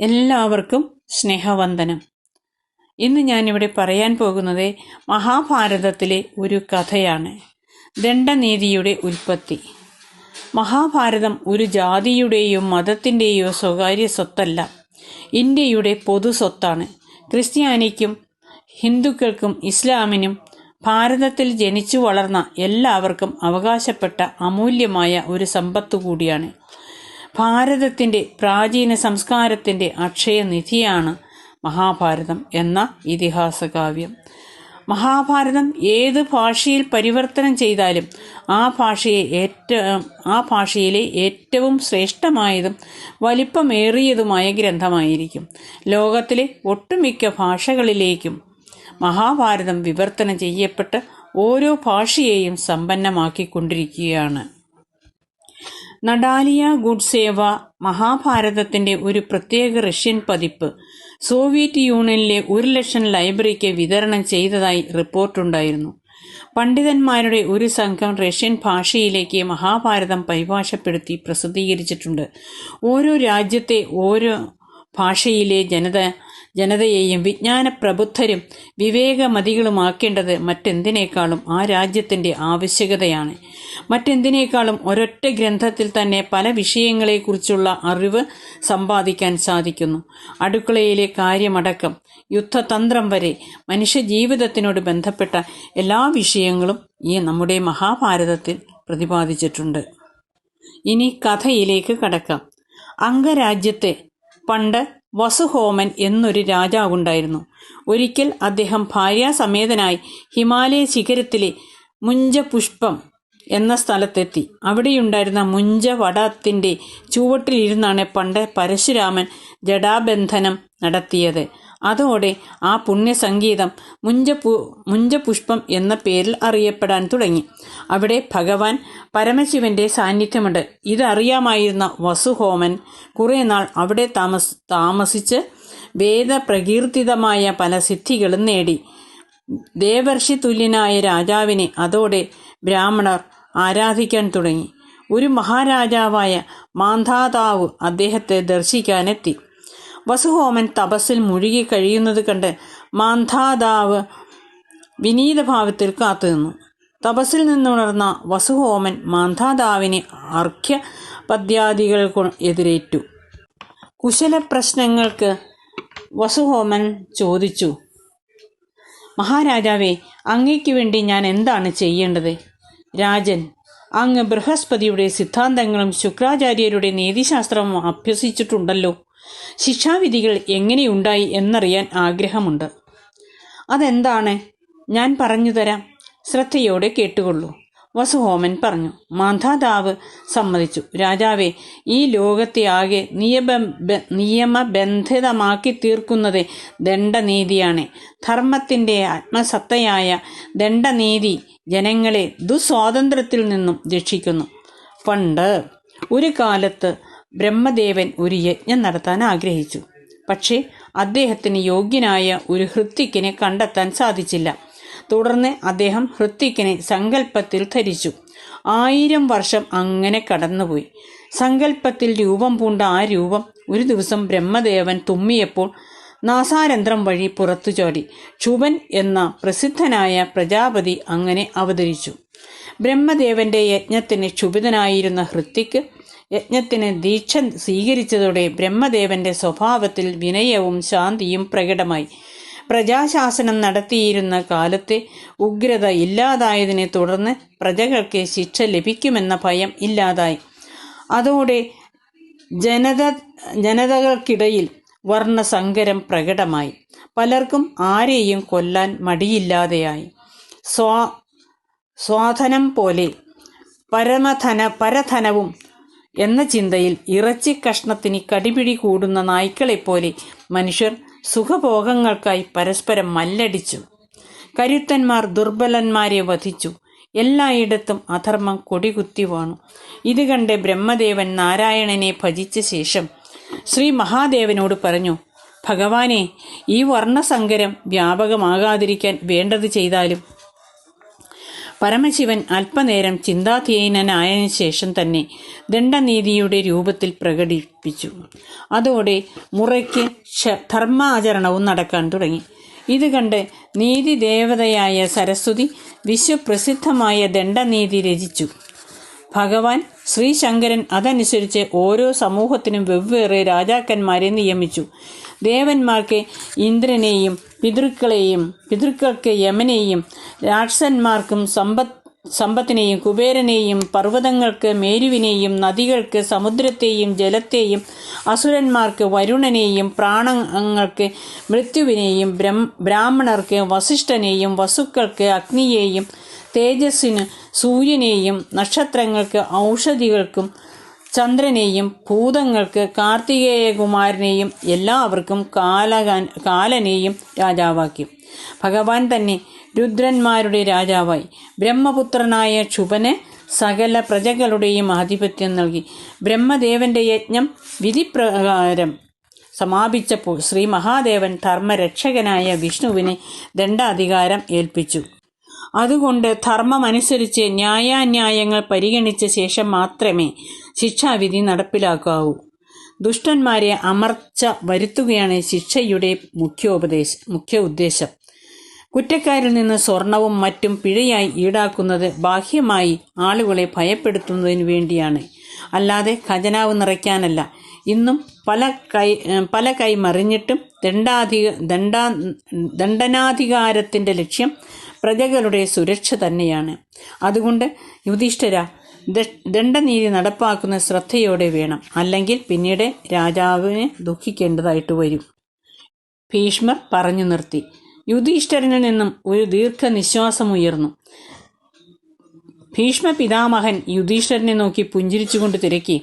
എല്ലാവർക്കും സ്നേഹവന്ദനം. ഇന്ന് ഞാനിവിടെ പറയാൻ പോകുന്നത് മഹാഭാരതത്തിലെ ഒരു കഥയാണ്. ദണ്ഡനീതിയുടെ ഉൽപ്പത്തി. മഹാഭാരതം ഒരു ജാതിയുടെയോ മതത്തിന്റെയോ സ്വകാര്യ സ്വത്തല്ല. ഇന്ത്യയുടെ പൊതു സ്വത്താണ്. ക്രിസ്ത്യാനിക്കും ഹിന്ദുക്കൾക്കും ഇസ്ലാമിനും ഭാരതത്തിൽ ജനിച്ചു വളർന്ന എല്ലാവർക്കും അവകാശപ്പെട്ട അമൂല്യമായ ഒരു സമ്പത്തു കൂടിയാണ്. ഭാരതത്തിന്റെ പ്രാചീന സംസ്കാരത്തിന്റെ അക്ഷയനിധിയാണ് മഹാഭാരതം എന്ന ഇതിഹാസകാവ്യം. മഹാഭാരതം ഏത് ഭാഷയിൽ പരിവർത്തനം ചെയ്താലും ആ ഭാഷയെ ഏറ്റ ആ ഭാഷയിലെ ഏറ്റവും ശ്രേഷ്ഠമായതും വലിപ്പമേറിയതുമായ ഗ്രന്ഥമായിരിക്കും. ലോകത്തിലെ ഒട്ടുമിക്ക ഭാഷകളിലേക്കും മഹാഭാരതം വിവർത്തനം ചെയ്യപ്പെട്ട് ഓരോ ഭാഷയെയും സമ്പന്നമാക്കിക്കൊണ്ടിരിക്കുകയാണ്. നഡാലിയ ഗുഡ്സേവ മഹാഭാരതത്തിന്റെ ഒരു പ്രത്യേക റഷ്യൻ പതിപ്പ്. സോവിയറ്റ് യൂണിയനിലെ ഒരു ലക്ഷം ലൈബ്രറിക്ക് വിതരണം ചെയ്തതായി റിപ്പോർട്ടുണ്ടായിരുന്നു പണ്ഡിതന്മാരുടെ ഒരു സംഘം റഷ്യൻ ഭാഷയിലേക്ക് മഹാഭാരതം പരിഭാഷപ്പെടുത്തി പ്രസിദ്ധീകരിച്ചിട്ടുണ്ട്. ഓരോ രാജ്യത്തെ ഓരോ ഭാഷയിലെ ജനത ജനതയെയും വിജ്ഞാന പ്രബുദ്ധരും വിവേകമതികളുമാക്കേണ്ടത് മറ്റെന്തിനേക്കാളും ആ രാജ്യത്തിന്റെ ആവശ്യകതയാണ്. മറ്റെന്തിനേക്കാളും ഒരൊറ്റ ഗ്രന്ഥത്തിൽ തന്നെ പല വിഷയങ്ങളെക്കുറിച്ചുള്ള അറിവ് സമ്പാദിക്കാൻ സാധിക്കുന്നു. അടുക്കളയിലെ കാര്യമടക്കം യുദ്ധതന്ത്രം വരെ മനുഷ്യജീവിതത്തിനോട് ബന്ധപ്പെട്ട എല്ലാ വിഷയങ്ങളും ഈ നമ്മുടെ മഹാഭാരതത്തിൽ പ്രതിപാദിച്ചിട്ടുണ്ട്. ഇനി കഥയിലേക്ക് കടക്കാം. അംഗരാജ്യത്തെ പണ്ട് വസുഹോമൻ എന്നൊരു രാജാവുണ്ടായിരുന്നു. ഒരിക്കൽ അദ്ദേഹം ഭാര്യാസമേതനായി ഹിമാലയ ശിഖരത്തിലെ മുഞ്ചപുഷ്പം എന്ന സ്ഥലത്തെത്തി. അവിടെയുണ്ടായിരുന്ന മുഞ്ച വടത്തിന്റെ ചുവട്ടിലിരുന്നാണ് പണ്ട് പരശുരാമൻ ജടാബന്ധനം നടത്തിയത്. അതോടെ ആ പുണ്യസംഗീതം മുഞ്ചപു മുഞ്ചപുഷ്പം എന്ന പേരിൽ അറിയപ്പെടാൻ തുടങ്ങി. അവിടെ ഭഗവാൻ പരമശിവന്റെ സാന്നിധ്യമുണ്ട്. ഇതറിയാമായിരുന്ന വസുഹോമൻ കുറേ നാൾ അവിടെ താമസ് താമസിച്ച് വേദപ്രകീർത്തിതമായ പല സിദ്ധികളും നേടി. ദേവർഷി തുല്യനായ രാജാവിനെ അതോടെ ബ്രാഹ്മണർ ആരാധിക്കാൻ തുടങ്ങി. ഒരു മഹാരാജാവായ മാന്ധാതാവ് അദ്ദേഹത്തെ ദർശിക്കാനെത്തി. വസുഹോമൻ തപസ്സിൽ മുഴുകി കഴിയുന്നത് കണ്ട് മാന്ധാതാവ് വിനീതഭാവത്തിൽ കാത്തുനിന്നു. തപസ്സിൽ നിന്നുണർന്ന വസുഹോമൻ മാന്ധാതാവിനെ അർഘ്യ പദ്യാദികൾ എതിരേറ്റു. കുശല പ്രശ്നങ്ങൾക്ക് വസുഹോമൻ ചോദിച്ചു. മഹാരാജാവേ അങ്ങയ്ക്ക് വേണ്ടി ഞാൻ എന്താണ് ചെയ്യേണ്ടത്? രാജൻ അങ്ങ് ബൃഹസ്പതിയുടെ സിദ്ധാന്തങ്ങളും ശുക്രാചാര്യരുടെ നീതിശാസ്ത്രവും അഭ്യസിച്ചിട്ടുണ്ടല്ലോ. ശിക്ഷാവിധികൾ എങ്ങനെയുണ്ടായി എന്നറിയാൻ ആഗ്രഹമുണ്ട്. അതെന്താണ്? ഞാൻ പറഞ്ഞുതരാം ശ്രദ്ധയോടെ കേട്ടുകൊള്ളൂ. വസുഹോമൻ പറഞ്ഞു. മാന്ധാതാവ് സമ്മതിച്ചു. രാജാവെ ഈ ലോകത്തെ ആകെ നിയമ നിയമബന്ധിതമാക്കി തീർക്കുന്നത് ദണ്ഡനീതിയാണ്. ധർമ്മത്തിന്റെ ആത്മസത്തയായ ദണ്ഡനീതി ജനങ്ങളെ ദുസ്വാതന്ത്ര്യത്തിൽ നിന്നും രക്ഷിക്കുന്നു. പണ്ട് ഒരു കാലത്ത് ബ്രഹ്മദേവൻ ഒരു യജ്ഞം നടത്താൻ ആഗ്രഹിച്ചു. പക്ഷേ അദ്ദേഹത്തിന് യോഗ്യനായ ഒരു ഹൃത്തിക്കിനെ കണ്ടെത്താൻ സാധിച്ചില്ല. തുടർന്ന് അദ്ദേഹം ഹൃത്തിക്കിനെ സങ്കല്പത്തിൽ ധരിച്ചു. ആയിരം വർഷം അങ്ങനെ കടന്നുപോയി. സങ്കല്പത്തിൽ രൂപം പൂണ്ട ആ രൂപം ഒരു ദിവസം ബ്രഹ്മദേവൻ തുമ്മിയപ്പോൾ നാസാരന്ധ്രം വഴി പുറത്തു ചാടി. ക്ഷുഭൻ എന്ന പ്രസിദ്ധനായ പ്രജാപതി അങ്ങനെ അവതരിച്ചു. ബ്രഹ്മദേവന്റെ യജ്ഞത്തിന് ക്ഷുഭിതനായിരുന്ന ഹൃത്തിക്ക് യജ്ഞത്തിന് ദീക്ഷ സ്വീകരിച്ചതോടെ ബ്രഹ്മദേവന്റെ സ്വഭാവത്തിൽ വിനയവും ശാന്തിയും പ്രകടമായി. പ്രജാശാസനം നടത്തിയിരുന്ന കാലത്തെ ഉഗ്രത ഇല്ലാതായതിനെ തുടർന്ന് പ്രജകൾക്ക് ശിക്ഷ ലഭിക്കുമെന്ന ഭയം ഇല്ലാതായി. അതോടെ ജനത ജനതകൾക്കിടയിൽ വർണസങ്കരം പ്രകടമായി. പലർക്കും ആരെയും കൊല്ലാൻ മടിയില്ലാതെയായി. സ്വാ സ്വാധനം പോലെ പരമധന പരധനവും എന്ന ചിന്തയിൽ ഇറച്ചി കഷ്ണത്തിന് കടിപിടി കൂടുന്ന നായ്ക്കളെപ്പോലെ മനുഷ്യർ സുഖഭോഗങ്ങൾക്കായി പരസ്പരം മല്ലടിച്ചു. കരുത്തന്മാർ ദുർബലന്മാരെ വധിച്ചു. എല്ലായിടത്തും അധർമ്മം കൊടികുത്തി വാണു. ഇത് കണ്ട് ബ്രഹ്മദേവൻ നാരായണനെ ഭജിച്ച ശേഷം ശ്രീ മഹാദേവനോട് പറഞ്ഞു ഭഗവാനെ ഈ വർണസങ്കരം വ്യാപകമാകാതിരിക്കാൻ വേണ്ടത് ചെയ്താലും പരമശിവൻ അല്പനേരം ചിന്താധീനനായതിനു ശേഷം തന്നെ ദണ്ഡനീതിയുടെ രൂപത്തിൽ പ്രകടിപ്പിച്ചു. അതോടെ മുറയ്ക്ക് ധർമാചരണവും നടക്കാൻ തുടങ്ങി. ഇത് കണ്ട് നീതി ദേവതയായ സരസ്വതി വിശ്വപ്രസിദ്ധമായ ദണ്ഡനീതി രചിച്ചു. ഭഗവാൻ ശ്രീശങ്കരൻ അതനുസരിച്ച് ഓരോ സമൂഹത്തിനും വെവ്വേറെ രാജാക്കന്മാരെ നിയമിച്ചു. ദേവന്മാർക്ക് ഇന്ദ്രനെയും പിതൃക്കളെയും പിതൃക്കൾക്ക് യമനെയും രാക്ഷസന്മാർക്കും സമ്പത്ത് സമ്പത്തിനെയും കുബേരനെയും പർവതങ്ങൾക്ക് മേരുവിനെയും നദികൾക്ക് സമുദ്രത്തെയും ജലത്തെയും അസുരന്മാർക്ക് വരുണനെയും പ്രാണങ്ങൾക്ക് മൃത്യുവിനെയും ബ്രഹ്മ ബ്രാഹ്മണർക്ക് വസിഷ്ഠനെയും വസുക്കൾക്ക് അഗ്നിയെയും തേജസ്സിന് സൂര്യനെയും നക്ഷത്രങ്ങൾക്ക് ഔഷധികൾക്കും ചന്ദ്രനെയും ഭൂതങ്ങൾക്ക് കാർത്തികേയകുമാരനെയും എല്ലാവർക്കും കാലകാൻ കാലനെയും രാജാവാക്കി. ഭഗവാൻ തന്നെ രുദ്രന്മാരുടെ രാജാവായി. ബ്രഹ്മപുത്രനായ ക്ഷുഭന് സകല പ്രജകളുടെയും ആധിപത്യം നൽകി. ബ്രഹ്മദേവന്റെ യജ്ഞം വിധിപ്രകാരം സമാപിച്ചപ്പോൾ ശ്രീ മഹാദേവൻ ധർമ്മരക്ഷകനായ വിഷ്ണുവിനെ ദണ്ഡാധികാരം ഏൽപ്പിച്ചു. അതുകൊണ്ട് ധർമ്മമനുസരിച്ച് ന്യായാന്യായങ്ങൾ പരിഗണിച്ച ശേഷം മാത്രമേ ശിക്ഷാവിധി നടപ്പിലാക്കാവൂ. ദുഷ്ടന്മാരെ അമർച്ച വരുത്തുകയാണ് ശിക്ഷയുടെ മുഖ്യോപദേശ മുഖ്യ ഉദ്ദേശം കുറ്റക്കാരിൽ നിന്ന് സ്വർണവും മറ്റും പിഴയായി ഈടാക്കുന്നത് ബാഹ്യമായി ആളുകളെ ഭയപ്പെടുത്തുന്നതിന് വേണ്ടിയാണ്. അല്ലാതെ ഖജനാവ് നിറയ്ക്കാനല്ല. ഇന്നും പല കൈ പല കൈ മറിഞ്ഞിട്ടും ദണ്ഡാധിക ദണ്ഡാ ദണ്ഡനാധികാരത്തിന്റെ ലക്ഷ്യം പ്രജകളുടെ സുരക്ഷ തന്നെയാണ്. അതുകൊണ്ട് യുധിഷ്ഠിര ദണ്ഡനീതി നടപ്പാക്കുന്ന ശ്രദ്ധയോടെ വേണം. അല്ലെങ്കിൽ പിന്നീട് രാജാവിനെ ദുഃഖിക്കേണ്ടതായിട്ട് വരും. ഭീഷ്മർ പറഞ്ഞു നിർത്തി. യുധിഷ്ഠരനിൽ നിന്നും ഒരു ദീർഘനിശ്വാസമുയർന്നു ഭീഷ്മ പിതാമഹൻ യുധിഷ്ഠരനെ നോക്കി പുഞ്ചിരിച്ചുകൊണ്ട് തിരക്കി.